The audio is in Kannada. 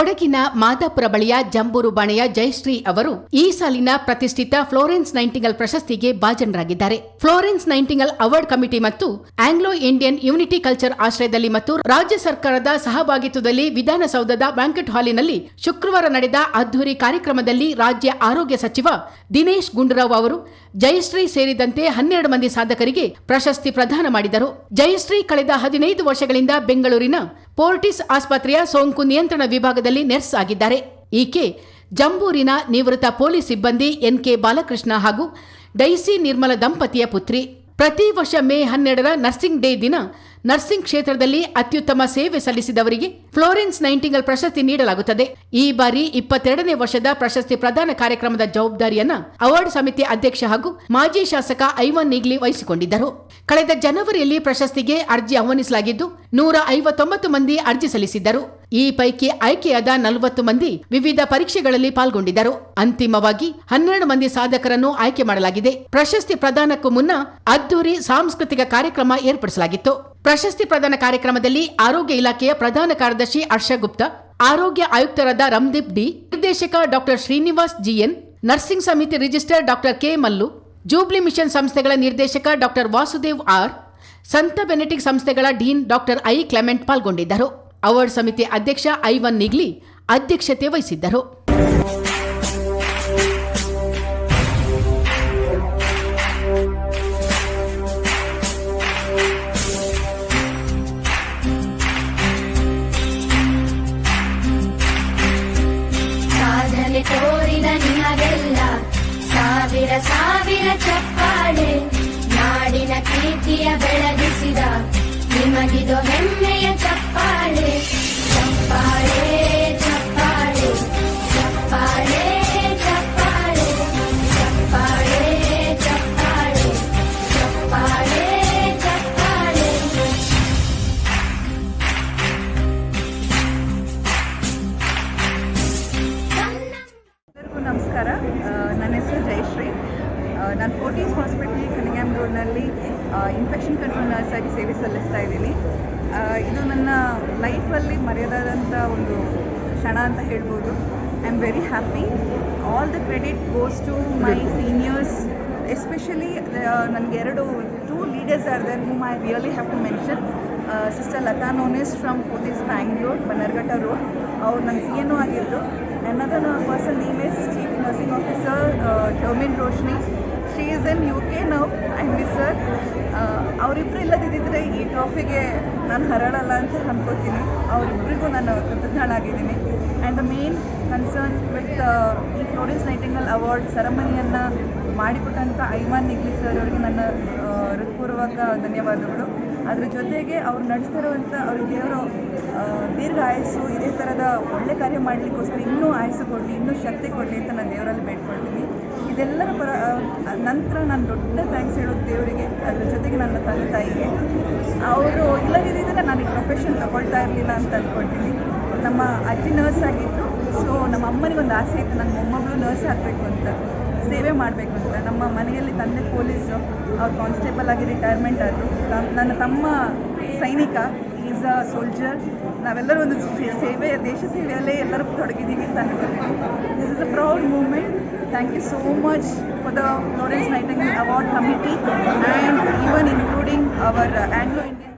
ಕೊಡಗಿನ ಮಾದಾಪುರ ಬಳಿಯ ಜಂಬೂರು ಬಾಣೆಯ ಜಯಶ್ರೀ ಅವರು ಈ ಸಾಲಿನ ಪ್ರತಿಷ್ಠಿತ ಫ್ಲೋರೆನ್ಸ್ ನೈಂಟಿಂಗಲ್ ಪ್ರಶಸ್ತಿಗೆ ಭಾಜನರಾಗಿದ್ದಾರೆ. ಫ್ಲೋರೆನ್ಸ್ ನೈಂಟಿಂಗಲ್ ಅವಾರ್ಡ್ ಕಮಿಟಿ ಮತ್ತು ಆಂಗ್ಲೋ ಇಂಡಿಯನ್ ಯೂನಿಟಿ ಕಲ್ಚರ್ ಆಶ್ರಯದಲ್ಲಿ ಮತ್ತು ರಾಜ್ಯ ಸರ್ಕಾರದ ಸಹಭಾಗಿತ್ವದಲ್ಲಿ ವಿಧಾನಸೌಧದ ಬ್ಯಾಂಕೆಟ್ ಹಾಲಿನಲ್ಲಿ ಶುಕ್ರವಾರ ನಡೆದ ಅದ್ದೂರಿ ಕಾರ್ಯಕ್ರಮದಲ್ಲಿ ರಾಜ್ಯ ಆರೋಗ್ಯ ಸಚಿವ ದಿನೇಶ್ ಗುಂಡೂರಾವ್ ಅವರು ಜಯಶ್ರೀ ಸೇರಿದಂತೆ ಹನ್ನೆರಡು ಮಂದಿ ಸಾಧಕರಿಗೆ ಪ್ರಶಸ್ತಿ ಪ್ರದಾನ ಮಾಡಿದರು. ಜಯಶ್ರೀ ಕಳೆದ ಹದಿನೈದು ವರ್ಷಗಳಿಂದ ಬೆಂಗಳೂರಿನ ಪೋರ್ಟಿಸ್ ಆಸ್ಪತ್ರೆಯ ಸೋಂಕು ನಿಯಂತ್ರಣ ವಿಭಾಗದಲ್ಲಿ ನರ್ಸ್ ಆಗಿದ್ದಾರೆ. ಈಕೆ ಜಂಬೂರಿನ ನಿವೃತ್ತ ಪೊಲೀಸ್ ಸಿಬ್ಬಂದಿ ಎನ್ಕೆ ಬಾಲಕೃಷ್ಣ ಹಾಗೂ ಡೈಸಿ ನಿರ್ಮಲ ದಂಪತಿಯ ಪುತ್ರಿ. ಪ್ರತಿ ವರ್ಷ ಮೇ ಹನ್ನೆರಡರ ನರ್ಸಿಂಗ್ ಡೇ ದಿನ ನರ್ಸಿಂಗ್ ಕ್ಷೇತ್ರದಲ್ಲಿ ಅತ್ಯುತ್ತಮ ಸೇವೆ ಸಲ್ಲಿಸಿದವರಿಗೆ ಫ್ಲೋರೆನ್ಸ್ ನೈಂಟಿಂಗಲ್ ಪ್ರಶಸ್ತಿ ನೀಡಲಾಗುತ್ತದೆ. ಈ ಬಾರಿ ಇಪ್ಪತ್ತೆರಡನೇ ವರ್ಷದ ಪ್ರಶಸ್ತಿ ಪ್ರದಾನ ಕಾರ್ಯಕ್ರಮದ ಜವಾಬ್ದಾರಿಯನ್ನ ಅವಾರ್ಡ್ ಸಮಿತಿ ಅಧ್ಯಕ್ಷ ಹಾಗೂ ಮಾಜಿ ಶಾಸಕ ಐವನ್ ನಿಗ್ಲಿ ವಹಿಸಿಕೊಂಡಿದ್ದರು. ಕಳೆದ ಜನವರಿಯಲ್ಲಿ ಪ್ರಶಸ್ತಿಗೆ ಅರ್ಜಿ ಆಹ್ವಾನಿಸಲಾಗಿದ್ದು ನೂರ ಐವತ್ತೊಂಬತ್ತು ಮಂದಿ ಅರ್ಜಿ ಸಲ್ಲಿಸಿದ್ದರು. ಈ ಪೈಕಿ ಆಯ್ಕೆಯಾದ ನಲವತ್ತು ಮಂದಿ ವಿವಿಧ ಪರೀಕ್ಷೆಗಳಲ್ಲಿ ಪಾಲ್ಗೊಂಡಿದ್ದರು. ಅಂತಿಮವಾಗಿ ಹನ್ನೆರಡು ಮಂದಿ ಸಾಧಕರನ್ನು ಆಯ್ಕೆ ಮಾಡಲಾಗಿದೆ. ಪ್ರಶಸ್ತಿ ಪ್ರದಾನಕ್ಕೂ ಮುನ್ನ ಅದ್ದೂರಿ ಸಾಂಸ್ಕೃತಿಕ ಕಾರ್ಯಕ್ರಮ ಏರ್ಪಡಿಸಲಾಗಿತ್ತು. ಪ್ರಶಸ್ತಿ ಪ್ರದಾನ ಕಾರ್ಯಕ್ರಮದಲ್ಲಿ ಆರೋಗ್ಯ ಇಲಾಖೆಯ ಪ್ರಧಾನ ಕಾರ್ಯದರ್ಶಿ ಹರ್ಷ ಗುಪ್ತಾ, ಆರೋಗ್ಯ ಆಯುಕ್ತರಾದ ರಮ್ದೀಪ್ ಡಿ, ನಿರ್ದೇಶಕ ಡಾಕ್ಟರ್ ಶ್ರೀನಿವಾಸ್ ಜಿಎನ್, ನರ್ಸಿಂಗ್ ಸಮಿತಿ register doctor K Mallu, jubilee mission ಸಂಸ್ಥೆಗಳ ನಿರ್ದೇಶಕ ಡಾಕ್ಟರ್ ವಾಸುದೇವ್ ಆರ್, ಸಂತ ಬೆನೆಟಿಕ್ ಸಂಸ್ಥೆಗಳ ಡೀನ್ ಡಾಕ್ಟರ್ ಐ ಕ್ಲೆಮೆಂಟ್ ಪಾಲ್ಗೊಂಡಿದ್ದರು. ಅವಾರ್ಡ್ ಸಮಿತಿ ಅಧ್ಯಕ್ಷ ಐವನ್ ನಿಗ್ಲಿ ಅಧ್ಯಕ್ಷತೆ ವಹಿಸಿದ್ದರು. ಸಾವಿರ ಸಾವಿರ ಚಪ್ಪಾಳೆ ನಾಡಿನ ಕೀರ್ತಿಯ ನಿಮಗಿದು ಹೆಮ್ಮೆಯ ಚಪ್ಪಾಳೆ ಚಪ್ಪಾಳೆ ಚಪ್ಪಾಳೆ ಚಪ್ಪಾಳೆ ಚಪ್ಪಾಳೆ ಚಪ್ಪಾಳೆ ಚಪ್ಪಾಳೆ ಚಪ್ಪಾಳೆ ಚಪ್ಪಾಳೆ ಎಲ್ಲರಿಗೂ ನಮಸ್ಕಾರ ಆ, ನನ್ನ ಹೆಸರು ಜಯಶ್ರೀ ಆ, ನಾನು ಫೋರ್ಟೀಸ್ ಹಾಸ್ಪಿಟಲ್ ಕನಿಂಗ್ಯಾಮ್ ರೋಡ್ನಲ್ಲಿ ಇನ್ಫೆಕ್ಷನ್ ಕಂಟ್ರೋಲ್ ನರ್ಸ್ ಆಗಿ ಸೇವೆ ಸಲ್ಲಿಸ್ತಾ ಇದ್ದೀನಿ. ಇದು ನನ್ನ ಲೈಫಲ್ಲಿ ಮರೆಯದಾದಂಥ ಒಂದು ಕ್ಷಣ ಅಂತ ಹೇಳ್ಬೋದು. I am very happy all the credit goes to my seniors especially ನನಗೆ ಎರಡು two leaders are there whom I really have to mention sister Latha ನೋನೆಸ್ from Fortis Bangalore Bannerghatta road ಅವ್ರು ನನ್ನ ಸಿ ಎನ್ ಆಗಿದ್ರು Another person name is Chief Nursing Officer uh, Jermaine Roshni. She is U K now I miss sir ಅವರಿಬ್ಬರು ಇಲ್ಲದಿದ್ದರೆ ಈ ಟ್ರಾಫಿಗೆ ನಾನು ಹರಡಲ್ಲ ಅಂತ ಅಂದ್ಕೋತೀನಿ ಅವರಿಬ್ಬರಿಗೂ ನಾನು ಕೃತಜ್ಞಳಾಗಿದ್ದೀನಿ and the main concern with ಈ ಫ್ಲೋರೆನ್ಸ್ ನೈಟಿಂಗಲ್ ಅವಾರ್ಡ್ ಸೆರೆಮನಿಯನ್ನು ಮಾಡಿಕೊಟ್ಟಂಥ ಐಮಾನ್ ನಿಗ್ಲಿ ಸರ್ ಅವರಿಗೆ ನನ್ನ ಆ, ಹೃತ್ಪೂರ್ವಕ ಧನ್ಯವಾದಗಳು. ಅದ್ರ ಜೊತೆಗೆ ಅವ್ರು ನಡೆಸ್ತಿರುವಂಥ ಅವ್ರಿಗೆ ದೇವರು ದೀರ್ಘ ಆಯಸ್ಸು ಇದೇ ಥರದ ಒಳ್ಳೆ ಕಾರ್ಯ ಮಾಡಲಿಕ್ಕೋಸ್ಕರ ಇನ್ನೂ ಆಯಸ್ಸು ಕೊಡಲಿ ಇನ್ನೂ ಶಕ್ತಿ ಕೊಡಲಿ ಅಂತ ನಾನು ದೇವರಲ್ಲಿ ಬೇಡ್ಕೊಳ್ತೀನಿ. ಇದೆಲ್ಲರ ಪರ ನಂತರ ನಾನು ದೊಡ್ಡ ಥ್ಯಾಂಕ್ಸ್ ಹೇಳೋದು ದೇವರಿಗೆ, ಅದ್ರ ಜೊತೆಗೆ ನನ್ನ ತಂದೆ ತಾಯಿಗೆ. ಅವರು ಇಲ್ಲದಿದ್ದರೆ ನಾನು ಈ ಪ್ರೊಫೆಷನ್ ತಗೊಳ್ತಾ ಇರಲಿಲ್ಲ ಅಂತ ಅಂದ್ಕೊಳ್ತೀನಿ ನಮ್ಮ ಅಜ್ಜಿ ನರ್ಸ್ ಆಗಿತ್ತು ಸೊ ನಮ್ಮ ಅಮ್ಮನಿಗೆ ಒಂದು ಆಸೆ ಇತ್ತು ನನ್ನ ಮೊಮ್ಮಗಳು ನರ್ಸ್ ಆಗಬೇಕು ಅಂತ, ಸೇವೆ ಮಾಡಬೇಕು ಅಂತ. ನಮ್ಮ ಮನೆಯಲ್ಲಿ ತಂದೆ ಪೊಲೀಸು ಅವ್ರು ಕಾನ್ಸ್ಟೇಬಲ್ ಆಗಿ ರಿಟೈರ್ಮೆಂಟ್ ಆದರು. ನನ್ನ ತಮ್ಮ ಸೈನಿಕ ಈಸ್ ಅ ಸೋಲ್ಜರ್ ನಾವೆಲ್ಲರೂ ಒಂದು ಸೇವೆ ದೇಶ ಸೇವೆಯಲ್ಲೇ ಎಲ್ಲರೂ ತೊಡಗಿದ್ದೀವಿ ಅಂತ ಅನ್ಕೊಂಡಿದ್ದೀವಿ this is a proud moment thank you so much for the Florence Nightingale Award Committee and even including our uh, Anglo-Indian